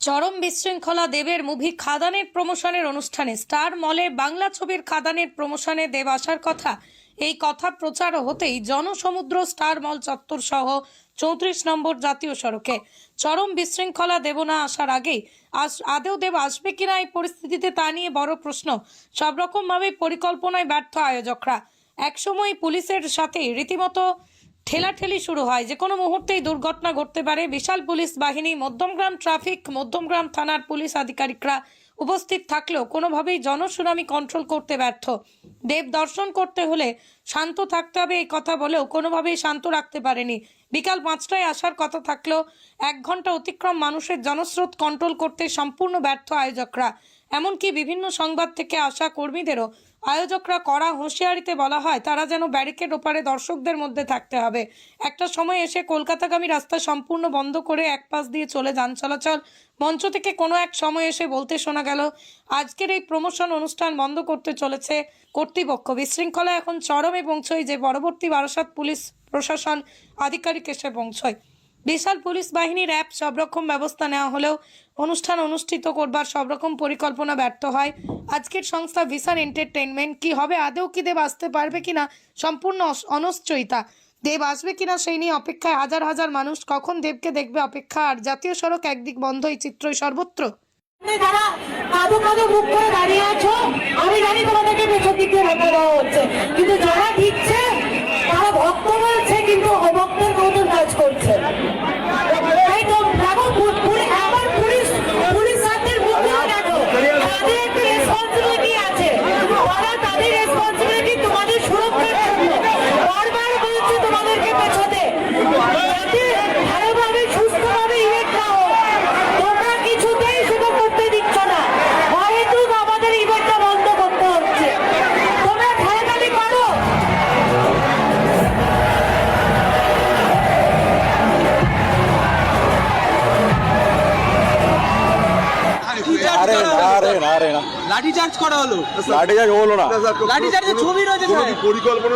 চরম বিশৃঙ্খলা দেবের মুভি খাদানের প্রমোশনের অনুষ্ঠানে স্টার মলে বাংলা ছবির খাদানের প্রমোশনে দেব আসার কথা। এই কথা প্রচার হতেই জনসমুদ্র, স্টার মল চত্বর সহ চৌত্রিশ নম্বর জাতীয় সড়কে। চরম বিশৃঙ্খলা দেব না আসার আগেই আদেও দেব আসবে কিনা এই পরিস্থিতিতে তা নিয়ে বড় প্রশ্ন। সব রকমভাবে পরিকল্পনায় ব্যর্থ আয়োজকরা। একসময় পুলিশের সাথে রীতিমতো ঠেলাঠেলি শুরু হয়। যে কোনো মুহূর্তেই দুর্ঘটনা ঘটতে পারে। বিশাল পুলিশ বাহিনী, মধ্যমগ্রাম ট্রাফিক, মধ্যমগ্রাম থানার পুলিশ আধিকারিকরা উপস্থিত থাকলেও কোনোভাবেই জনসুনামি কন্ট্রোল করতে ব্যর্থ। দেব দর্শন করতে হলে শান্ত থাকতে হবে এই কথা বলেও কোনোভাবেই শান্ত রাখতে পারেনি। বিকাল পাঁচটায় আসার কথা থাকলেও এক ঘণ্টা অতিক্রম মানুষের জনস্রোত কন্ট্রোল করতে সম্পূর্ণ ব্যর্থ আয়োজকরা। এমনকি বিভিন্ন সংবাদ থেকে আসা কর্মীদেরও আয়োজকরা কড়া হুঁশিয়ারিতে বলা হয়, তারা যেন ব্যারিকেড ওপারে দর্শকদের মধ্যে থাকতে হবে। একটা সময় এসে কলকাতাগামী রাস্তা সম্পূর্ণ বন্ধ করে এক পাশ দিয়ে চলে যান চলাচল। মঞ্চ থেকে কোনো এক সময় এসে বলতে শোনা গেল, আজকের এই প্রমোশন অনুষ্ঠান বন্ধ করতে চলেছে কর্তৃপক্ষ। বিশৃঙ্খলা এখন চরমে পৌঁছয় যে পরবর্তী বারাসাত পুলিশ প্রশাসন আধিকারিক এসে পৌঁছয়। বিশাল পুলিশ বাহিনীর অ্যাপ সব রকম ব্যবস্থা নেওয়া হলেও অনুষ্ঠান অনুষ্ঠিত করবার সব রকম পরিকল্পনা ব্যর্থ হয়। আজকের সংস্থা ভিসান এন্টারটেনমেন্ট কি হবে, আদৌ কি দেব আসতে পারবে কিনা, সম্পূর্ণ অনিশ্চয়তা। দেব আসবে কিনা সেই নিয়ে অপেক্ষায় হাজার হাজার মানুষ, কখন দেবকে দেখবে অপেক্ষা, আর জাতীয় সড়ক একদিক বন্ধ, এই চিত্রই সর্বত্র। দাঁড়িয়ে আমি জানি তোমাদেরকে পেছন দিক দিয়ে হচ্ছে, কিন্তু Adil bir sözünü না রে না। লাঠি চার্জ করা হলো। লাঠি চার্জ হলো না। লাঠি চার্জের ছবি রয়েছে পরিকল্পনা